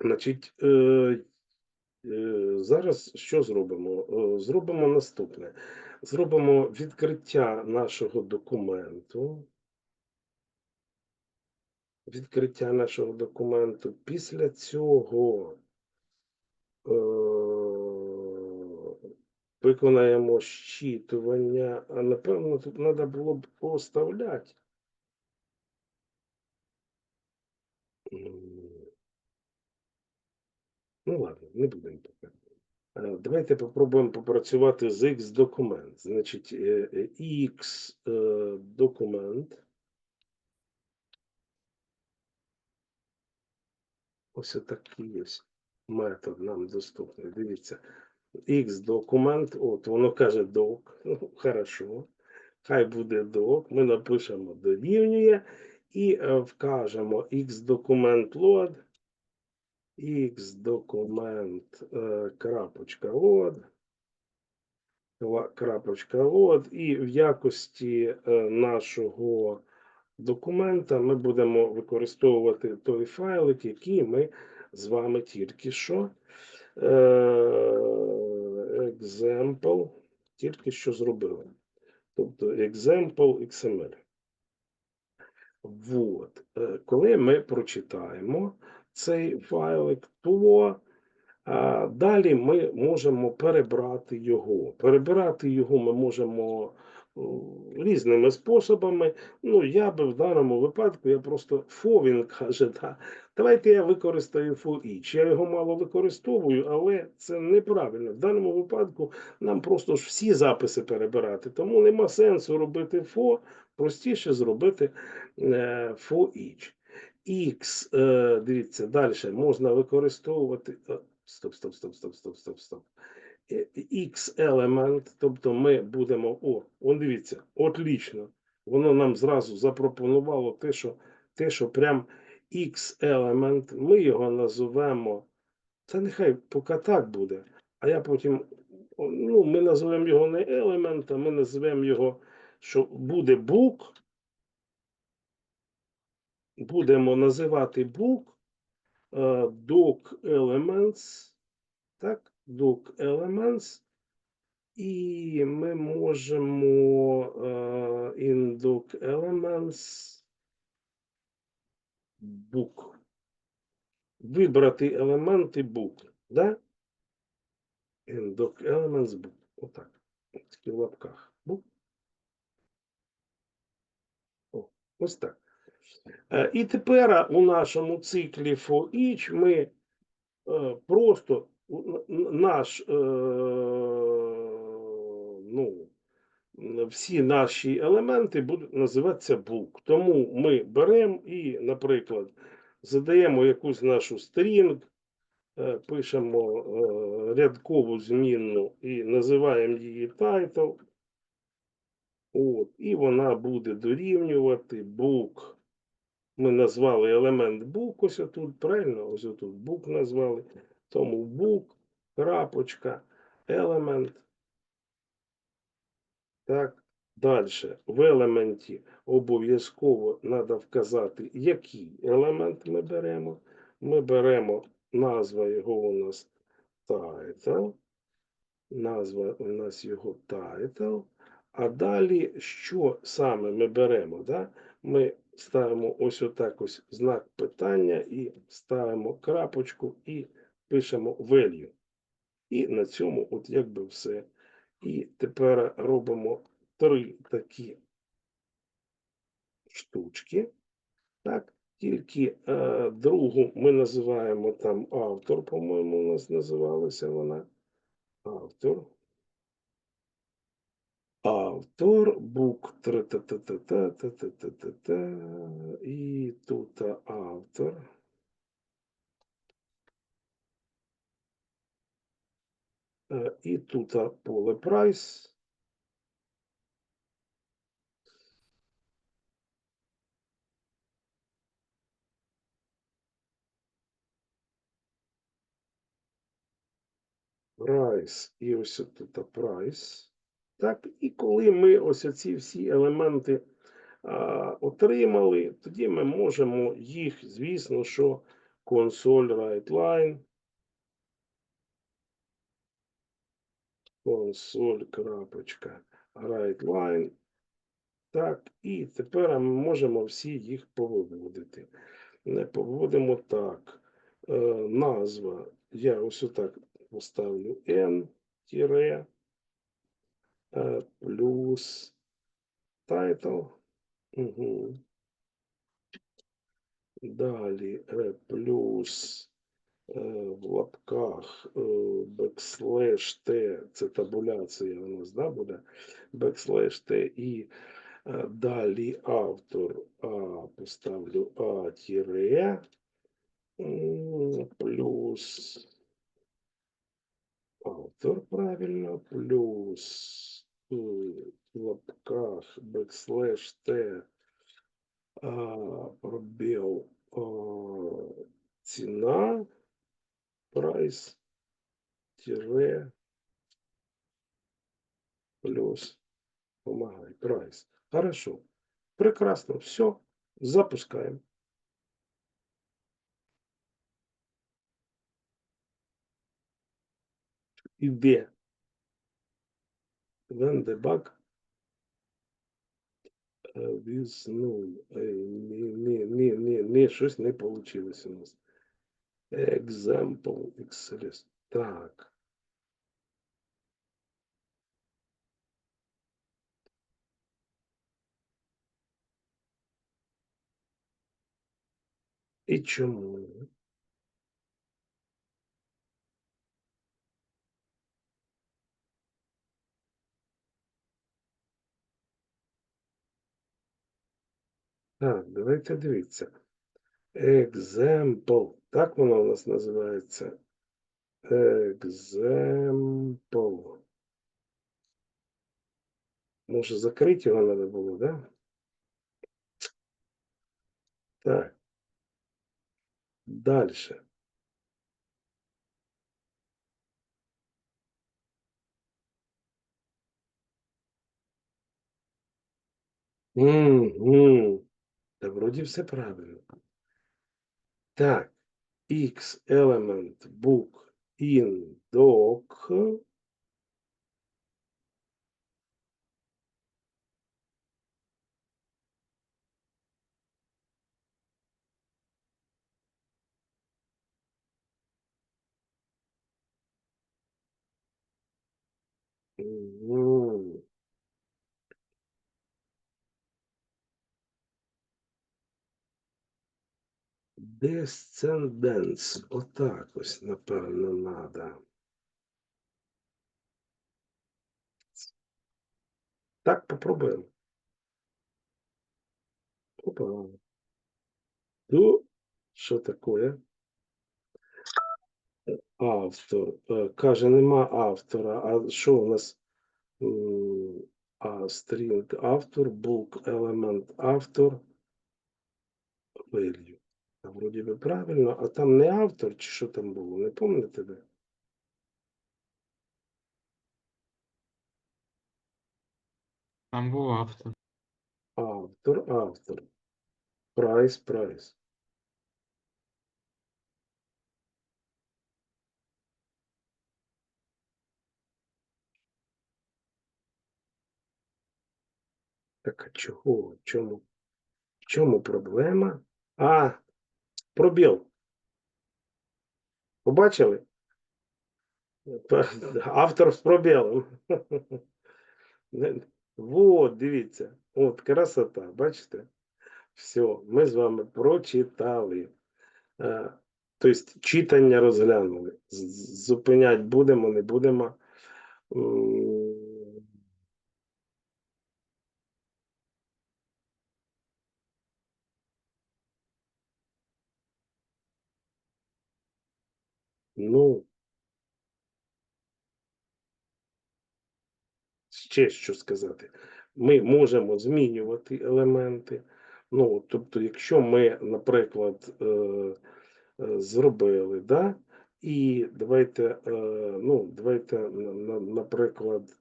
Значить, е, е, зараз що зробимо? Е, Зробимо наступне. Зробимо відкриття нашого документу. Відкриття нашого документу. Після цього е, виконаємо щитування, а напевно, тут треба було б поставляти. Ну ладно, не будемо поки. Давайте попробуємо попрацювати з X документ. Значить, е, е, X е, документ. Ось такий ось метод нам доступний. Дивіться. X документ, от воно каже док. Ну, хорошо. Хай буде док. Ми напишемо дорівнює і вкажемо X документ load. X документ е, крапочка load. І в якості е, нашого документа ми будемо використовувати той файлик, який ми з вами тільки що е, example, тільки що зробили. Тобто example XML. Вот. Коли ми прочитаємо цей файлик, то далі ми можемо перебрати його. Перебирати його ми можемо різними способами. Ну, я би в даному випадку, я просто фо, він каже, да, давайте я використаю for each. Я його мало використовую, але це неправильно. В даному випадку нам просто ж всі записи перебирати, тому нема сенсу робити for, простіше зробити е, for each. X, е, дивіться, далі можна використовувати. е, Стоп, стоп, стоп, стоп, стоп, стоп, стоп. Е, X елемент, тобто ми будемо. О, он дивіться, отлично. Воно нам зразу запропонувало те, що, те, що прям X елемент, ми його називемо. Це нехай поки так буде. А я потім, ну, ми називемо його не елемент, а ми називемо його, що буде бук. Будемо називати book е, doc elements, так, doc elements, і ми можемо е, in doc elements book вибрати елементи book, да? In doc elements book. Отак. В лапках. Book. О, ось так. Е, І тепер у нашому циклі for each ми е, просто наш, е, ну, всі наші елементи будуть називатися book. Тому ми беремо і, наприклад, задаємо якусь нашу стрінг, пишемо рядкову змінну і називаємо її title. От, і вона буде дорівнювати book. Ми назвали елемент book, ось тут, правильно? Ось тут book назвали. Тому book, крапочка, елемент. Так, далі. В елементі обов'язково треба вказати, який елемент ми беремо. Ми беремо назва його у нас title. Назва у нас його title. А далі, що саме ми беремо? Да? Ми ставимо ось отак ось знак питання і ставимо крапочку і пишемо value. І на цьому от якби все. І тепер робимо три такі штучки. Так, тільки е, другу ми називаємо там автор, по-моєму, у нас називалася вона. Автор. Автор, бук та та та та та та та та та та і тут автор. Е, І тут поле прайс. Прайс і ось тут прайс. Так, і коли ми ось ці всі елементи а, отримали, тоді ми можемо їх, звісно, що Console write line. Console крапочка write. Так, і тепер ми можемо всі їх повиводити. Не поводимо так. Е, назва. Я ось отак поставлю N тире плюс title. Угу. Далі е, плюс е, в лапках е, backslash T, це табуляція у нас, да, буде? Backslash T і е, далі автор А поставлю А тире плюс автор правильно, плюс е, лапках backslash T а, пробел а, прайс, тире, плюс, помогай, прайс. Хорошо. Прекрасно. Все. Запускаем. І де? When debug е, with null. Е, Ні, ні, ні, ні, ні, щось не вийшло у нас. Example XLS. Так. І чому? Так, давайте дивіться. Example. Так воно у нас називається. Example. Може, закрити його треба було, да? Так. Дальше. Угу. Та вроді все правильно. Так. X element book in doc. Мгм. Descendants. Отак ось, напевно, надо. Так, попробуємо. Опа. Ну, що таке? Автор. Е, Каже, нема автора. А що у нас? А, стрінг автор, book element автор, value. А вроді би правильно, а там не автор, чи що там було? Не пам'ятаєте ви? Там був автор. Автор, автор. Прайс, прайс. Так а чого? В чому? В чому проблема? А, пробіл. Побачили? Автор з пробілом. Вот, дивіться. От красота, бачите? Все, ми з вами прочитали. Е, Тобто читання розглянули. Зупинять будемо, не будемо. Ну, ще що сказати. Ми можемо змінювати елементи. Ну, тобто, якщо ми, наприклад, е, е, зробили, да? і давайте, е, ну, давайте, на- на- наприклад,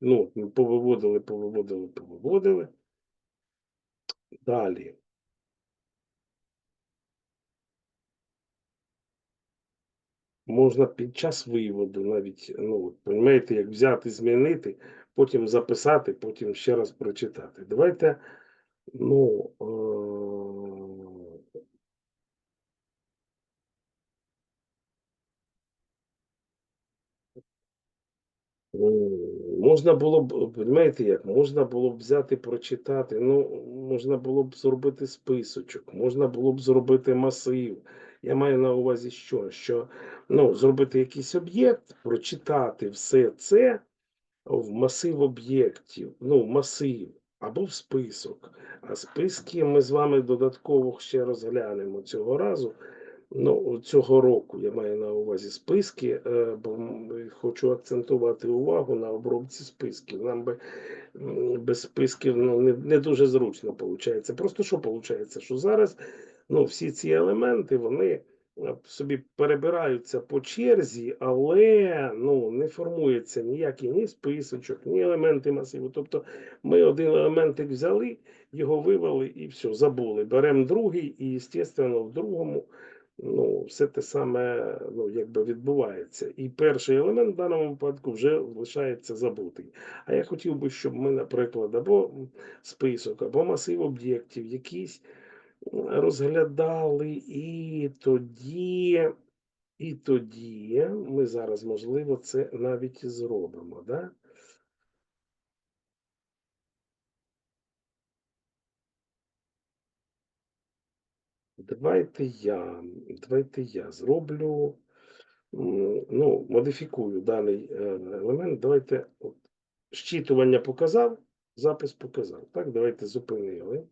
Ну, повиводили, повиводили, повиводили. Далі. Можна під час виводу навіть, ну, розумієте, як взяти, змінити, потім записати, потім ще раз прочитати. Давайте, ну, е, можна було б, розумієте як, можна було б взяти, прочитати, ну, можна було б зробити списочок, можна було б зробити масив. Я маю на увазі що? Що ну, зробити якийсь об'єкт, прочитати все це в масив об'єктів, ну, масив або в список. А списки ми з вами додатково ще розглянемо цього разу. Ну, цього року я маю на увазі списки, е, бо хочу акцентувати увагу на обробці списків. Нам би без списків ну, не, не дуже зручно виходить. Просто що виходить? Що зараз ну, всі ці елементи вони е, собі перебираються по черзі, але ну, не формується ніякий ні списочок, ні елементи масиву. Тобто ми один елементик взяли, його вивели і все, забули. Беремо другий, і, звісно, в другому ну, все те саме ну, якби відбувається. І перший елемент в даному випадку вже лишається забутий. А я хотів би, щоб ми, наприклад, або список, або масив об'єктів якісь розглядали, і тоді, і тоді ми зараз, можливо, це навіть зробимо. Да? Давайте я, давайте я зроблю, ну, модифікую даний е, елемент. Давайте от, щитування показав, запис показав. Так, давайте зупинили.